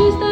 she's the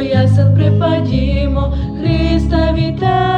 Я ясен припадімо, Христа вітаємо.